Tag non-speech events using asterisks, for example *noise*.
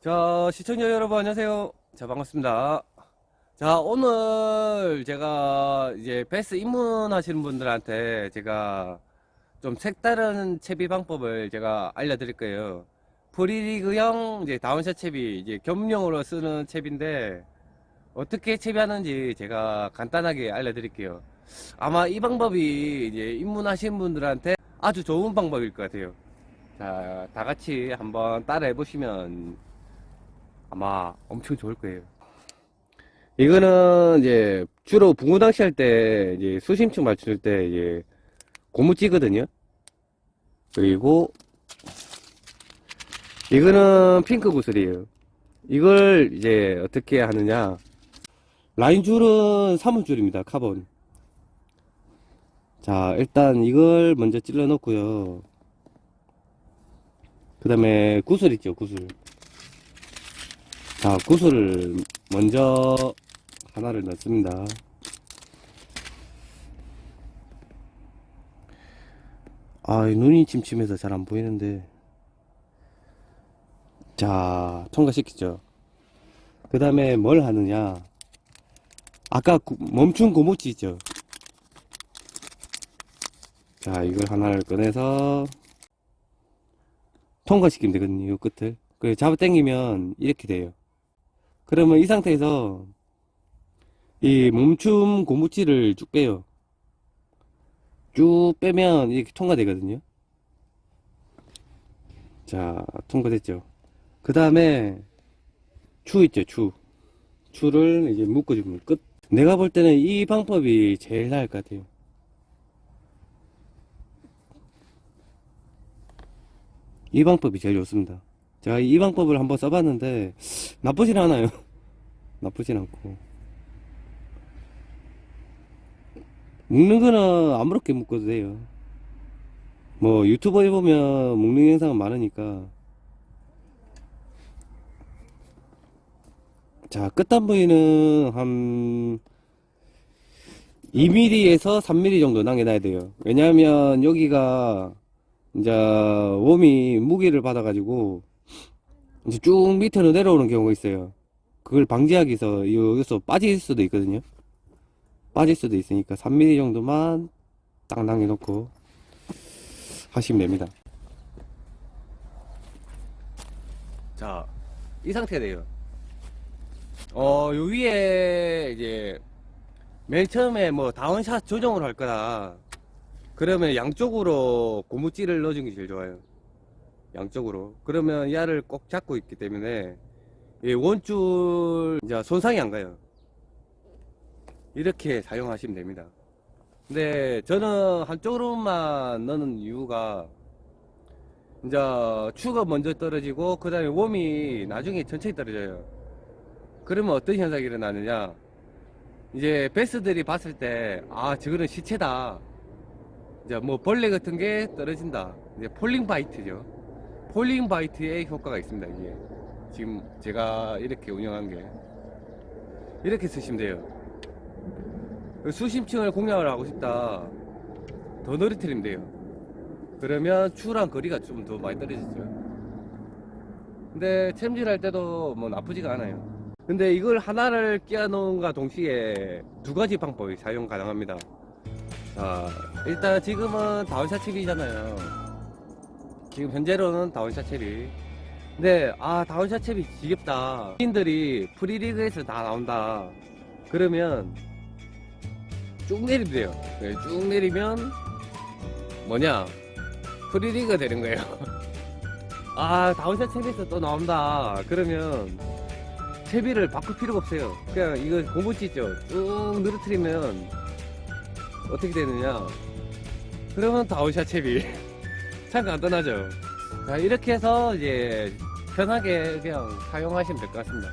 자, 시청자 여러분 안녕하세요. 자, 반갑습니다. 자, 오늘 제가 이제 베스 입문하시는 분들한테 제가 좀 색다른 채비 방법을 제가 알려드릴 거예요. 프리리그형 이제 다운샷 채비 이제 겸용으로 쓰는 채비인데 어떻게 채비하는지 제가 간단하게 알려드릴게요. 아마 이 방법이 이제 입문하신 분들한테 아주 좋은 방법일 것 같아요. 자, 다 같이 한번 따라해 보시면 아마 엄청 좋을 거예요. 이거는 이제 주로 붕어 낚시 할 때 이제 수심층 맞출 때 이제 고무찌거든요. 그리고 이거는 핑크 구슬이에요. 이걸 이제 어떻게 하느냐. 라인 줄은 3원 줄입니다. 카본. 자, 일단 이걸 먼저 찔러 놓고요. 그 다음에 구슬 있죠, 구슬. 자, 구슬을 먼저 하나를 넣습니다. 아, 이 눈이 침침해서 잘 안 보이는데. 자, 통과시키죠. 그 다음에 뭘 하느냐. 아까 구- 멈춘 고무치 있죠. 자, 이걸 하나를 꺼내서 통과시키면 되거든요, 이 끝을. 그 잡아 당기면 이렇게 돼요. 그러면 이 상태에서 이 멈춤 고무치를 쭉 빼요. 쭉 빼면 이렇게 통과되거든요. 자, 통과됐죠. 그 다음에 추 있죠, 추. 추를 이제 묶어주면 끝. 내가 볼 때는 이 방법이 제일 나을 것 같아요. 이 방법이 제일 좋습니다. 제가 이 방법을 한번 써봤는데 나쁘진 않아요. *laughs* 나쁘진 않고 묶는 거는 아무렇게 묶어도 돼요. 뭐 유튜버에 보면 묶는 영상은 많으니까 자 끝단 부위는 한 2mm에서 3mm 정도 남겨놔야 돼요. 왜냐하면 여기가 이제 웜이 무게를 받아가지고 이제 쭉 밑으로 내려오는 경우가 있어요. 그걸 방지하기 위해서 여기서 빠질 수도 있거든요. 빠질 수도 있으니까 3mm 정도만 딱 남겨놓고 하시면 됩니다. 자, 이 상태가 돼요. 어, 요 위에 이제 맨 처음에 뭐 다운샷 조정을 할 거다. 그러면 양쪽으로 고무찌를 넣어주는 게 제일 좋아요. 양쪽으로. 그러면 야를 꼭 잡고 있기 때문에 이 원줄 이제 손상이 안 가요. 이렇게 사용하시면 됩니다. 근데 저는 한쪽으로만 넣는 이유가 이제 추가 먼저 떨어지고 그 다음에 웜이 나중에 천천히 떨어져요. 그러면 어떤 현상이 일어나느냐? 이제 베스들이 봤을 때, 아, 저거는 시체다. 이제 뭐 벌레 같은 게 떨어진다. 이제 폴링 바이트죠. 폴링 바이트의 효과가 있습니다. 이게 지금 제가 이렇게 운영한 게 이렇게 쓰시면 돼요. 그 수심층을 공략을 하고 싶다. 더 늘어뜨리면 돼요. 그러면 추랑 거리가 좀 더 많이 떨어지죠. 근데 챔질할 때도 뭐 나쁘지가 않아요. 근데 이걸 하나를 끼워 놓은과 동시에 두 가지 방법이 사용 가능합니다. 자, 일단 지금은 다운샷 칩이잖아요. 지금 현재로는 다운샷 칩이. 근데, 아, 다운샷 칩이 지겹다. 인들이 프리리그에서 다 나온다. 그러면, 쭉 내리면 돼요. 네, 쭉 내리면, 뭐냐. 프리리그가 되는 거예요. *laughs* 아, 다운샷 칩에서 또 나온다. 그러면, 채비를 바꿀 필요가 없어요. 그냥 이거 고무치 있죠? 쭉 늘어뜨리면, 어떻게 되느냐 그러면 다운샷 채비 *laughs* 참 간단하죠 자 이렇게 해서 이제 편하게 그냥 사용하시면 될 것 같습니다